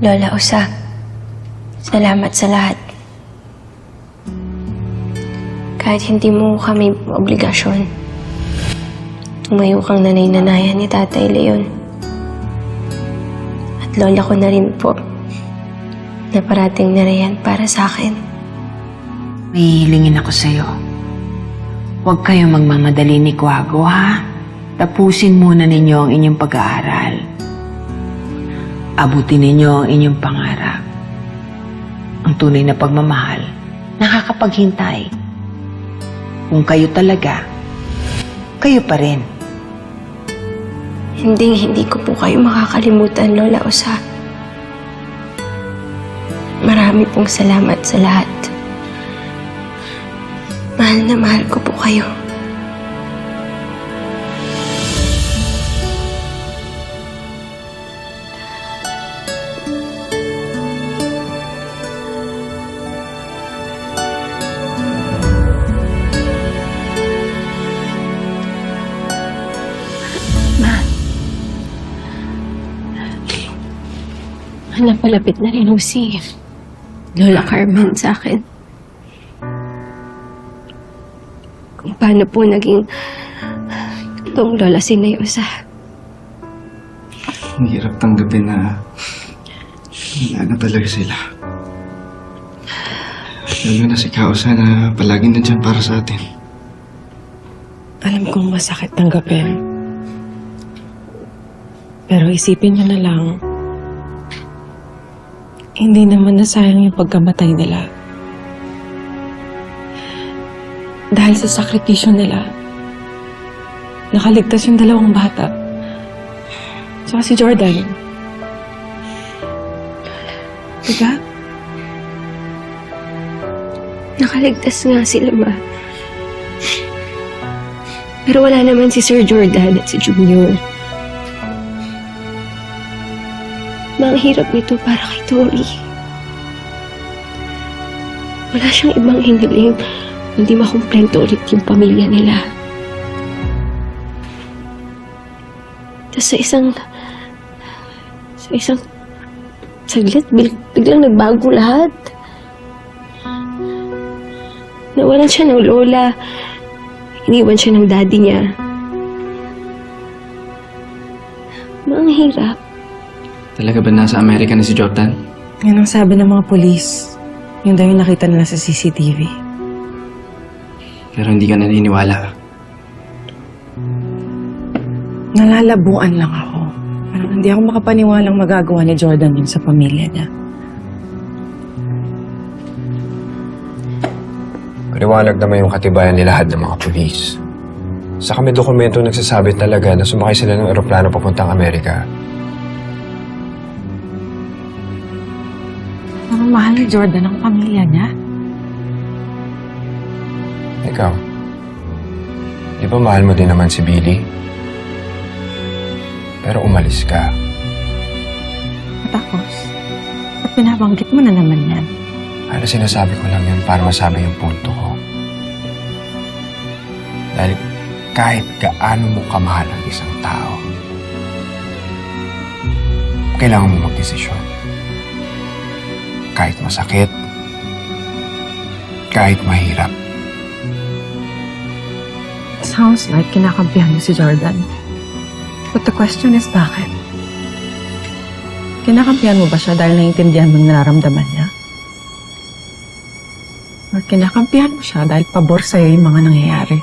Lola Usa, salamat sa lahat. Kahit hindi mo kami obligasyon, tumayo kang nanay-nanayan ni Tatay Leon. At lola ko na rin po, na parating na riyan para sa akin. May hilingin ako sa'yo. Huwag kayo magmamadali ni Kwago, ha? Tapusin muna ninyo ang inyong pag-aaral. Abutin ninyo ang inyong pangarap. Ang tunay na pagmamahal, nakakapaghintay. Kung kayo talaga, kayo pa rin. Hindi, hindi ko po kayo makakalimutan, Lola Usa. Marami pong salamat sa lahat. Mahal na mahal ko po kayo. Napalapit na rin ho si Lola Carmen sa akin. Kung paano po naging itong Lola Sinayusa. Ang hirap tanggapin na wala na talaga sila. Lalo na si Kausa na palaging nandyan para sa atin. Alam kong masakit tanggapin. Pero isipin niyo na lang, hindi naman nasayang yung pagkamatay nila. Dahil sa sakripisyo nila, nakaligtas yung dalawang bata. Tsaka si Jordan. Diba? Nakaligtas nga sila, ma. Pero wala naman si Sir Jordan at si Junior. Ma, ang hirap nito para kay Tori. Wala siyang ibang hiniling hindi makumplento ulit yung pamilya nila. Tapos sa isang... sa isang... saglit, biglang nagbago lahat. Nawalan siya ng lola. Iniwan siya ng daddy niya. Ma, ang hirap. Talaga ba nasa Amerika na si Jordan? Yan ang sabi ng mga polis. Yun daw yung nakita nila sa CCTV. Pero hindi ka naniniwala. Nalalabuan lang ako. Parang hindi ako makapaniwalang magagawa ni Jordan yun sa pamilya niya. Maliwanag naman yung katibayan ni lahat ng mga pulis. Sa kami dokumento nagsasabi talaga na sumakay sila ng eroplano papuntang Amerika. Mahal ni Jordan ang pamilya niya. Ikaw, di ba mahal mo din naman si Billy? Pero umalis ka. Tapos, at pinabanggit mo na naman yan. Ano sinasabi ko lang yun para masabi yung punto ko. Dahil kahit gaano mo kamahal ang isang tao, kailangan mo magdesisyon. Kahit masakit, kahit mahirap. Sounds like kinakampihan niyo si Jordan. But the question is bakit? Kinakampihan mo ba siya dahil naiintindihan mo nararamdaman niya? Or kinakampihan mo siya dahil pabor sa'yo yung mga nangyayari?